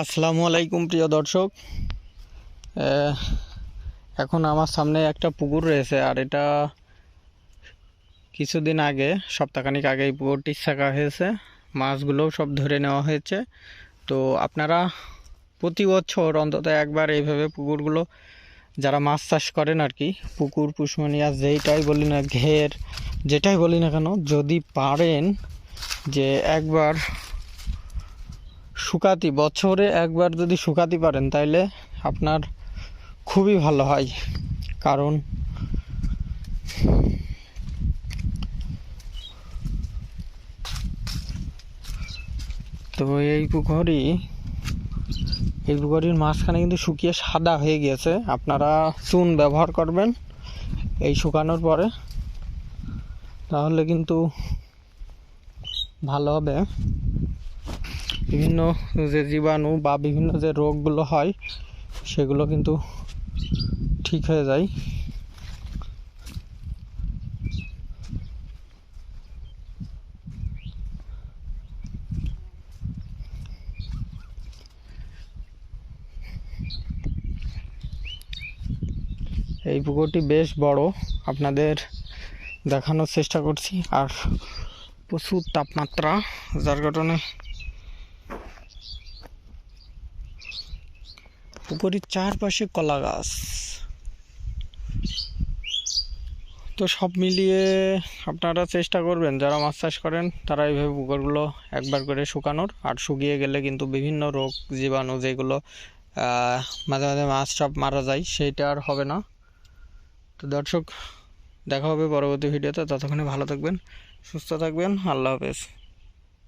আসসালামু আলাইকুম, প্রিয় দর্শক। এখন আমার সামনে একটা পুকুর রয়েছে, আর এটা কিছুদিন আগে, সপ্তাহখানিক আগে এই পুকুরটি ছাকা হয়েছে। মাছগুলোও সব ধরে নেওয়া হয়েছে। তো আপনারা প্রতি বছর অন্তত একবার এইভাবে পুকুরগুলো, যারা মাছ চাষ করেন আর কি, পুকুর, পুষ্মনিয়া, যেইটাই বলি না, ঘের, যেটাই বলি না কেন, যদি পারেন যে একবার শুকাতি, বছরে একবার যদি শুকাতে পারেন তাইলে আপনার খুবই ভালো হয়। কারণ তো এই পুকুরই, এই পুকুরির মাঝখানে কিন্তু শুকিয়ে সাদা হয়ে গিয়েছে। আপনারা চুন ব্যবহার করবেন এই শুকানোর পরে। তাহলে কিন্তু ভালো হবে। বিভিন্ন যে জীবাণু বা বিভিন্ন যে রোগগুলো হয়, সেগুলো কিন্তু ঠিক হয়ে যায়। এই পুকুরটি বেশ বড়। আপনাদের দেখানোর চেষ্টা করছি। আর প্রচুর তাপমাত্রা, যার কারণে পুকুরের চারপাশে কলা গাছ। তো সব মিলিয়ে আপনারা চেষ্টা করবেন, যারা মাছ চাষ করেন, তারা এইভাবে পুকুরগুলো একবার করে শুকানোর। আর শুকিয়ে গেলে কিন্তু বিভিন্ন রোগ, জীবাণু যেগুলো মাঝে মাঝে মাছ সব মারা যায়, সেইটা আর হবে না। তো দর্শক, দেখা হবে পরবর্তী ভিডিওতে। ততক্ষণে ভালো থাকবেন, সুস্থ থাকবেন। আল্লাহ হাফেজ।